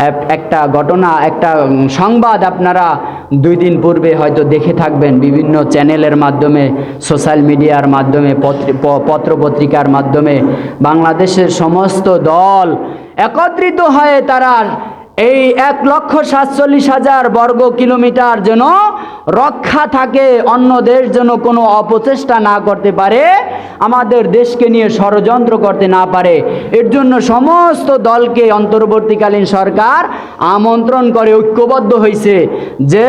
এক- একটা ঘটনা, একটা সংবাদ আপনারা দুই দিন পূর্বে হয়তো দেখে থাকবেন বিভিন্ন চ্যানেলের মাধ্যমে, সোশ্যাল মিডিয়ার মাধ্যমে পত্রপত্রিকার মাধ্যমে। বাংলাদেশের সমস্ত দল একত্রিত হয়ে তারা এই এক লক্ষ সাতচল্লিশ হাজার বর্গ কিলোমিটার যেন রক্ষা থাকে, অন্য দেশ যেন কোনো অপচেষ্টা না করতে পারে, আমাদের দেশকে নিয়ে ষড়যন্ত্র করতে না পারে। এর জন্য সমস্ত দলকে অন্তর্বর্তীকালীন সরকার আমন্ত্রণ করে ঐক্যবদ্ধ হয়েছে যে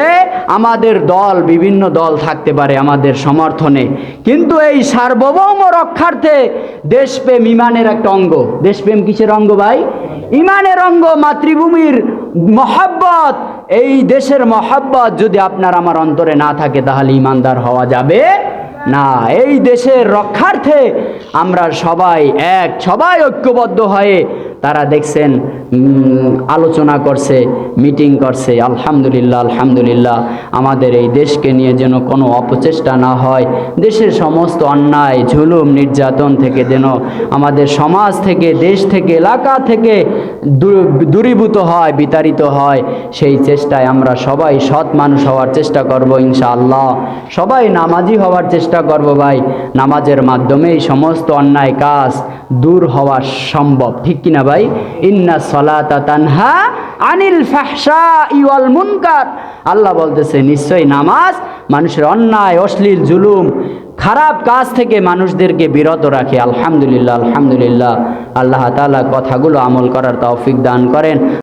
আমাদের দল বিভিন্ন দল থাকতে পারে আমাদের সমর্থনে। কিন্তু এই সার্বভৌম রক্ষার্থে দেশপ্রেম ইমানের একটা অঙ্গ। দেশপ্রেম কিসের অঙ্গ ভাই? ইমানের অঙ্গ, মাতৃভূমির মহাব্বত। এই দেশের মহাব্বত যদি আপনার আমার অন্তরে না থাকে, তাহলে ইমানদার হওয়া যাবে না। এই দেশের রক্ষার্থে আমরা সবাই এক, সবাই ঐক্যবদ্ধ হয়ে তারা দেখছেন আলোচনা করছে, মিটিং করছে, আলহামদুলিল্লাহ আলহামদুলিল্লাহ, আমাদের এই দেশকে নিয়ে যেন কোনো অপচেষ্টা না হয়, দেশের সমস্ত অন্যায় ঝুলুম নির্যাতন থেকে যেন আমাদের সমাজ থেকে, দেশ থেকে, এলাকা থেকে দূরীভূত হয়, বিতাড়িত হয়, সেই চেষ্টায় আমরা সবাই সৎ মানুষ হওয়ার চেষ্টা করব ইনশাআল্লাহ। সবাই নামাজি হওয়ার চেষ্টা করব ভাই। নামাজের মাধ্যমে এই সমস্ত অন্যায় কাজ দূর হওয়া সম্ভব। ঠিক কিনা ভাই? ইন্না সলাতা তানহা আনিল ফাহশা ইওয়াল মুনকার। আল্লাহ বলতেছে, নিশ্চয়ই নামাজ মানুষের অন্যায়, অশ্লীল, জুলুম খারাপ কাজ থেকে মানুষদেরকে বিরত রাখে। আলহামদুলিল্লাহ আলহামদুলিল্লাহ। আল্লাহ তালা কথাগুলো আমল করার তৌফিক দান করেন।